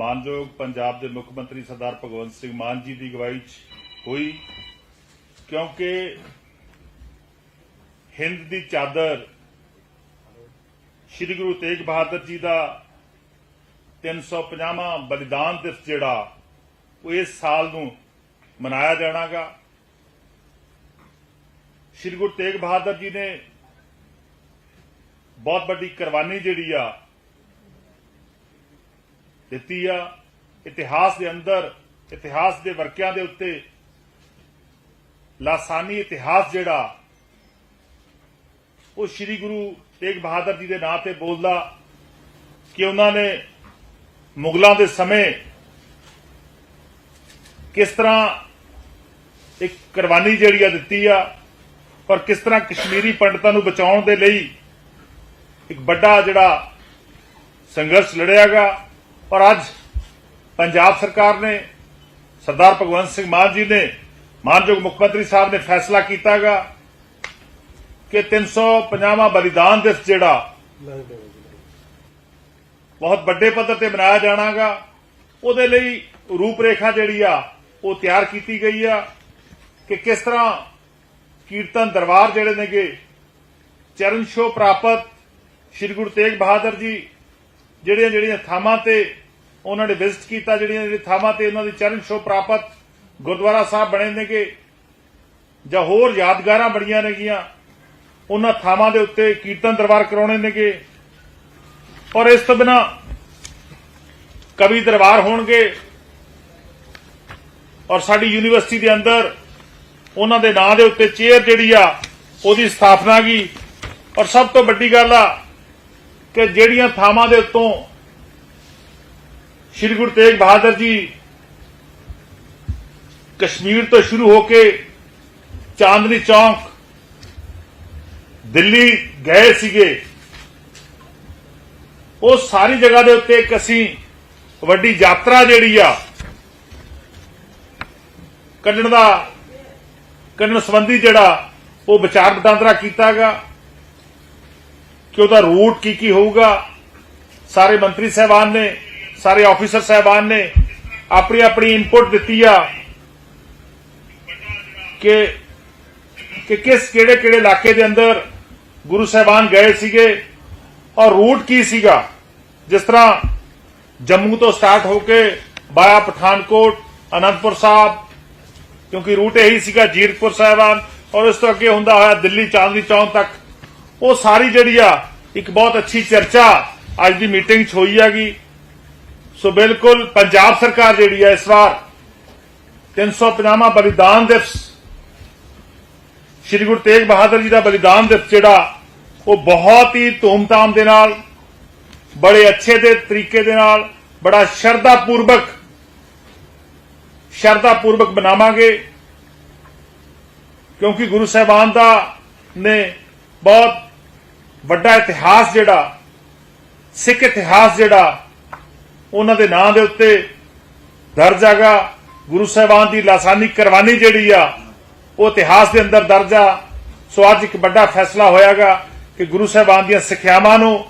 ਮਾਨਯੋਗ ਪੰਜਾਬ ਦੇ ਮੁੱਖ ਮੰਤਰੀ ਸਰਦਾਰ ਭਗਵੰਤ ਸਿੰਘ ਮਾਨ ਜੀ ਦੀ ਅਗਵਾਈ 'ਚ ਹੋਈ, ਕਿਉਂਕਿ ਹਿੰਦ ਦੀ ਚਾਦਰ ਸ੍ਰੀ ਗੁਰੂ ਤੇਗ ਬਹਾਦਰ ਜੀ ਦਾ 350ਵਾਂ ਬਲੀਦਾਨ ਦਿਵਸ ਜਿਹੜਾ, ਉਹ ਇਸ ਸਾਲ ਨੂੰ ਮਨਾਇਆ ਜਾਣਾਗਾ। ਸ੍ਰੀ ਗੁਰੂ ਤੇਗ ਬਹਾਦਰ ਜੀ ਨੇ ਬਹੁਤ ਵੱਡੀ ਕੁਰਬਾਨੀ ਜਿਹੜੀ ਆ ਦਿੱਤੀ ਆ। ਇਤਿਹਾਸ ਦੇ ਅੰਦਰ, ਇਤਿਹਾਸ ਦੇ ਵਰਕਿਆਂ ਦੇ ਉੱਤੇ ਲਾਸਾਨੀ ਇਤਿਹਾਸ ਜਿਹੜਾ, ਉਹ ਸ੍ਰੀ ਗੁਰੂ ਤੇਗ ਬਹਾਦਰ ਜੀ ਦੇ ਨਾਂ ਤੇ ਬੋਲਦਾ ਕਿ ਉਹਨਾਂ ਨੇ ਮੁਗਲਾਂ ਦੇ ਸਮੇਂ ਕਿਸ ਤਰ੍ਹਾਂ ਇੱਕ ਕੁਰਬਾਨੀ ਜਿਹੜੀ ਆ ਦਿੱਤੀ ਆ ਪਰ ਕਿਸ ਤਰ੍ਹਾਂ ਕਸ਼ਮੀਰੀ ਪੰਡਤਾਂ ਨੂੰ ਬਚਾਉਣ ਦੇ ਲਈ ਇੱਕ ਵੱਡਾ ਜਿਹੜਾ ਸੰਘਰਸ਼ ਲੜਿਆਗਾ ਔਰ ਅੱਜ ਪੰਜਾਬ ਸਰਕਾਰ ਨੇ ਸਰਦਾਰ ਭਗਵੰਤ ਸਿੰਘ ਮਾਨ ਜੀ ਨੇ ਮਾਨਯੋਗ ਮੁੱਖ ਮੰਤਰੀ ਸਾਹਿਬ ਨੇ ਫੈਸਲਾ ਕੀਤਾਗਾ ਕਿ 350ਵਾਂ ਬਲੀਦਾਨ ਦਿਵਸ ਜਿਹੜਾ ਬਹੁਤ ਵੱਡੇ ਪੱਧਰ ਤੇ ਮਨਾਇਆ ਜਾਣਾਗਾ, ਉਹਦੇ ਲਈ ਰੂਪਰੇਖਾ ਜਿਹੜੀ ਆ, ਉਹ ਤਿਆਰ ਕੀਤੀ ਗਈ ਆ ਕਿ ਕਿਸ ਤਰ੍ਹਾਂ ਕੀਰਤਨ ਦਰਬਾਰ ਜਿਹੜੇ ਨੇਗੇ, ਚਰਨ ਛੋਹ ਪ੍ਰਾਪਤ ਸ੍ਰੀ ਗੁਰੂ ਤੇਗ ਬਹਾਦਰ ਜੀ ਜਿਹੜੀਆਂ ਜਿਹੜੀਆਂ ਥਾਵਾਂ ਤੇ ਉਹਨਾਂ ਨੇ ਵਿਜ਼ਿਟ ਕੀਤਾ, ਜਿਹੜੀਆਂ ਜਿਹੜੀਆਂ ਥਾਵਾਂ ਤੇ ਉਹਨਾਂ ਦੀ ਚਰਨ ਛੋਹ ਪ੍ਰਾਪਤ ਗੁਰਦੁਆਰਾ ਸਾਹਿਬ ਬਣੇ ਨੇਗੇ ਜਾਂ ਹੋਰ ਯਾਦਗਾਰਾਂ ਬੜੀਆਂ ਨੇਗੀਆਂ ਉਹਨਾਂ ਥਾਵਾਂ ਦੇ ਉੱਤੇ ਕੀਰਤਨ ਦਰਬਾਰ ਕਰਾਉਣੇ ਨੇਗੇ ਔਰ ਇਸ ਤੋਂ ਬਿਨਾ ਕਵੀ ਦਰਬਾਰ ਹੋਣਗੇ ਔਰ ਸਾਡੀ ਯੂਨੀਵਰਸਿਟੀ ਦੇ ਅੰਦਰ ਉਹਨਾਂ ਦੇ ਨਾਂ ਦੇ ਉੱਤੇ ਚੇਅਰ ਜਿਹੜੀ ਆ, ਉਹਦੀ ਸਥਾਪਨਾ ਕੀ ਔਰ ਸਭ ਤੋਂ ਵੱਡੀ ਗੱਲ ਆ ਕਿ ਜਿਹੜੀਆਂ ਥਾਵਾਂ ਦੇ ਉੱਤੋਂ ਸ੍ਰੀ ਗੁਰੂ ਤੇਗ ਬਹਾਦਰ ਜੀ ਕਸ਼ਮੀਰ ਤੋਂ ਸ਼ੁਰੂ ਹੋ ਕੇ ਚਾਂਦਨੀ ਚੌਂਕ ਦਿੱਲੀ ਗਏ ਸੀਗੇ। ਉਹ ਸਾਰੀ ਜਗ੍ਹਾ ਦੇ ਉੱਤੇ ਇੱਕ ਅਸੀਂ ਵੱਡੀ ਯਾਤਰਾ ਜਿਹੜੀ ਆ, ਕੱਢਣ ਦਾ, ਕੱਢਣ ਸੰਬੰਧੀ ਜਿਹੜਾ ਉਹ ਵਿਚਾਰ ਵਟਾਂਦਰਾ ਕੀਤਾਗਾ ਕਿ ਉਹਦਾ ਰੂਟ ਕੀ ਕੀ ਹੋਊਗਾ। ਸਾਰੇ ਮੰਤਰੀ ਸਹਿਬਾਨ ਨੇ ਸਾਰੇ ਆਫੀਸਰ ਸਹਿਬਾਨ ਨੇ ਆਪਣੀ ਆਪਣੀ ਇਨਪੁਟ ਦਿੱਤੀ ਆ ਕਿ ਕਿ ਕਿਸ ਕਿਹੜੇ ਕਿਹੜੇ ਇਲਾਕੇ ਦੇ ਅੰਦਰ ਗੁਰੂ ਸਾਹਿਬਾਨ ਗਏ ਸੀਗੇ ਔਰ ਰੂਟ ਕੀ ਸੀਗਾ? ਜਿਸ ਤਰ੍ਹਾਂ ਜੰਮੂ ਤੋਂ ਸਟਾਰਟ ਹੋ ਕੇ ਬਾਇਆ ਪਠਾਨਕੋਟ, ਅਨੰਦਪੁਰ ਸਾਹਿਬ, ਕਿਉਂਕਿ ਰੂਟ ਇਹੀ ਸੀਗਾ ਜੀਰਕਪੁਰ ਸਾਹਿਬਾਨ ਔਰ ਇਸ ਤੋਂ ਅੱਗੇ ਹੁੰਦਾ ਹੋਇਆ ਦਿੱਲੀ ਚਾਂਦਨੀ ਚੌਂਕ ਤੱਕ। ਉਹ ਸਾਰੀ ਜਿਹੜੀ ਆ, ਇੱਕ ਬਹੁਤ ਅੱਛੀ ਚਰਚਾ ਅੱਜ ਦੀ ਮੀਟਿੰਗ 'ਚ ਹੋਈ ਹੈਗੀ। ਸੋ ਬਿਲਕੁਲ ਪੰਜਾਬ ਸਰਕਾਰ ਜਿਹੜੀ ਹੈ ਇਸ ਵਾਰ 350ਵਾਂ ਬਲੀਦਾਨ ਦਿਵਸ, ਸ਼੍ਰੀ ਗੁਰੂ ਤੇਗ ਬਹਾਦਰ ਜੀ ਦਾ ਬਲੀਦਾਨ ਦਿਵਸ ਜਿਹੜਾ, ਉਹ ਬਹੁਤ ਹੀ ਧੂਮਧਾਮ ਦੇ ਨਾਲ, ਬੜੇ ਅੱਛੇ ਦੇ ਤਰੀਕੇ ਦੇ ਨਾਲ, ਬੜਾ ਸ਼ਰਧਾ ਪੂਰਵਕ ਸ਼ਰਧਾ ਪੂਰਵਕ ਬਣਾਵਾਂਗੇ ਕਿਉਂਕਿ ਗੁਰੂ ਸਾਹਿਬਾਨ ਦਾ ਨੇ ਬਹੁਤ ਵੱਡਾ ਇਤਿਹਾਸ ਜਿਹੜਾ, ਸਿੱਖ ਇਤਿਹਾਸ ਜਿਹੜਾ ਉਹਨਾਂ ਦੇ ਨਾਂ ਦੇ ਉੱਤੇ ਦਰਜ ਹੈਗਾ, ਗੁਰੂ ਸਾਹਿਬਾਨ ਦੀ ਲਾਸਾਨੀ ਕੁਰਬਾਨੀ ਜਿਹੜੀ ਆ, ਉਹ ਇਤਿਹਾਸ ਦੇ ਅੰਦਰ ਦਰਜ ਆ। ਸੋ ਅੱਜ ਇੱਕ ਵੱਡਾ ਫੈਸਲਾ ਹੋਇਆਗਾ ਕਿ ਗੁਰੂ ਸਾਹਿਬਾਨ ਦੀਆਂ ਸਿੱਖਿਆਵਾਂ ਨੂੰ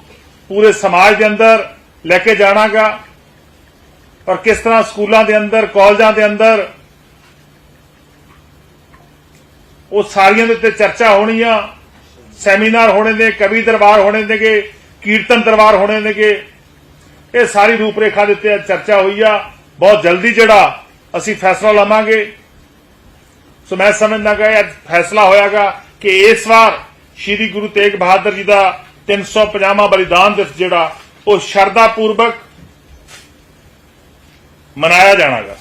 ਪੂਰੇ ਸਮਾਜ ਦੇ ਅੰਦਰ ਲੈ ਕੇ ਜਾਣਾਗਾ ਔਰ ਕਿਸ ਤਰ੍ਹਾਂ ਸਕੂਲਾਂ ਦੇ ਅੰਦਰ, ਕਾਲਜਾਂ ਦੇ ਅੰਦਰ ਉਹ ਸਾਰੀਆਂ ਦੇ ਉੱਤੇ ਚਰਚਾ ਹੋਣੀ ਆ, ਸੈਮੀਨਾਰ ਹੋਣੇ ਨੇ, ਕਵੀ ਦਰਬਾਰ ਹੋਣੇ ਨੇਗੇ, ਕੀਰਤਨ ਦਰਬਾਰ ਹੋਣੇ ਨੇਗੇ ਇਹ ਸਾਰੀ ਰੂਪਰੇਖਾ ਦੇ ਉੱਤੇ ਅੱਜ ਚਰਚਾ ਹੋਈ ਆ। ਬਹੁਤ ਜਲਦੀ ਜਿਹੜਾ ਅਸੀਂ ਫੈਸਲਾ ਲਵਾਂਗੇ। ਸੋ ਮੈਂ ਸਮਝਦਾ ਕਿ ਅੱਜ ਫੈਸਲਾ ਹੋਇਆਗਾ ਕਿ ਇਸ ਵਾਰ ਸ਼੍ਰੀ ਗੁਰੂ ਤੇਗ ਬਹਾਦਰ ਜੀ ਦਾ 350ਵਾਂ ਬਲੀਦਾਨ ਦਿਵਸ ਜਿਹੜਾ ਉਹ ਸ਼ਰਧਾ ਪੂਰਵਕ ਮਨਾਇਆ ਜਾਣਾਗਾ।